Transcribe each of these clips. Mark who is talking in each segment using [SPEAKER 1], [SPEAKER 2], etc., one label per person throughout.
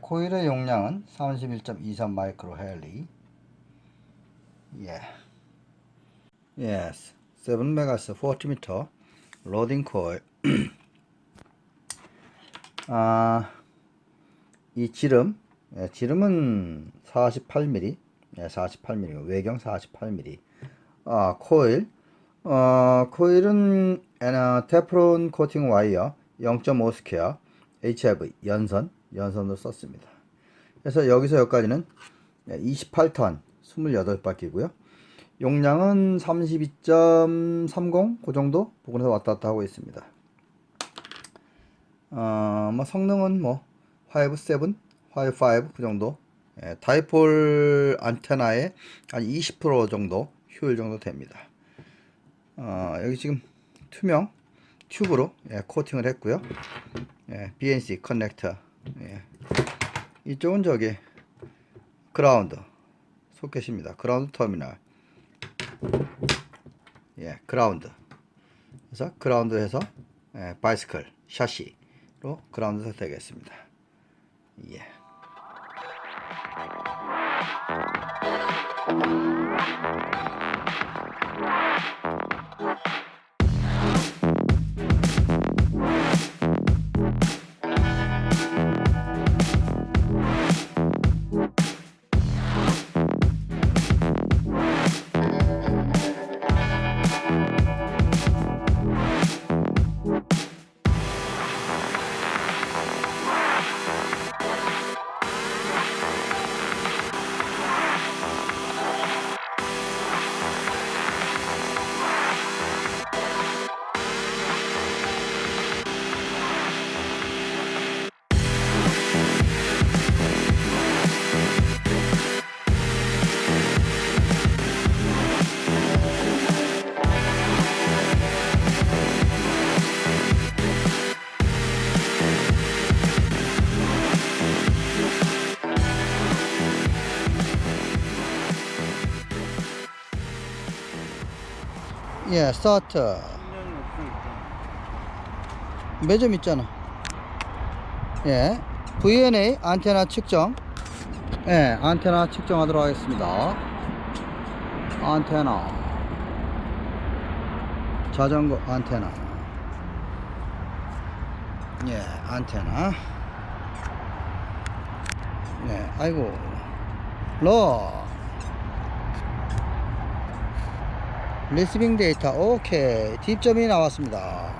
[SPEAKER 1] 코일의 용량은 31.23 마이크로 헬리. 예. Yes. 7 메가스 40m 로딩 코일. 아, 이 지름, 예, 지름은 48mm, 예, 48mm, 외경 48mm. 아, 코일, 어, 코일은 어, 테프론 코팅 와이어 0.5 스퀘어 HF 연선, 연선으로 썼습니다. 그래서 여기서 여기까지는 28턴 28바퀴고요. 용량은 32.30, 그 정도 부근에서 왔다 갔다 하고 있습니다. 어, 뭐 성능은 뭐, 5, 7, 5, 5, 그 정도. 예, 다이폴 안테나의 한 20% 정도 효율 정도 됩니다. 어, 여기 지금 투명 튜브로 예, 코팅을 했고요. 예, BNC 커넥터. 예. 이쪽은 저기 그라운드 소켓입니다. 그라운드 터미널. 예, 그라운드. 그래서 그라운드에서 예, 바이스클 샤시로 그라운드 되겠습니다. 예. 예, 스타트. 매점 있잖아. 예. VNA 안테나 측정. 예, 안테나 측정하도록 하겠습니다. 안테나. 자전거 안테나. 예, 안테나. 예, 아이고. 러. 리스빙 데이터. 오케이. 딥점이 나왔습니다.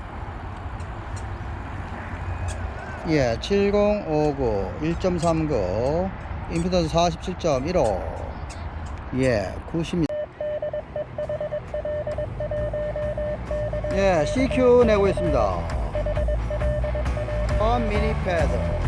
[SPEAKER 1] 예 7059 1.39 임피던스 47.15 예 90. 예 CQ 내고 있습니다. 원 미니 패드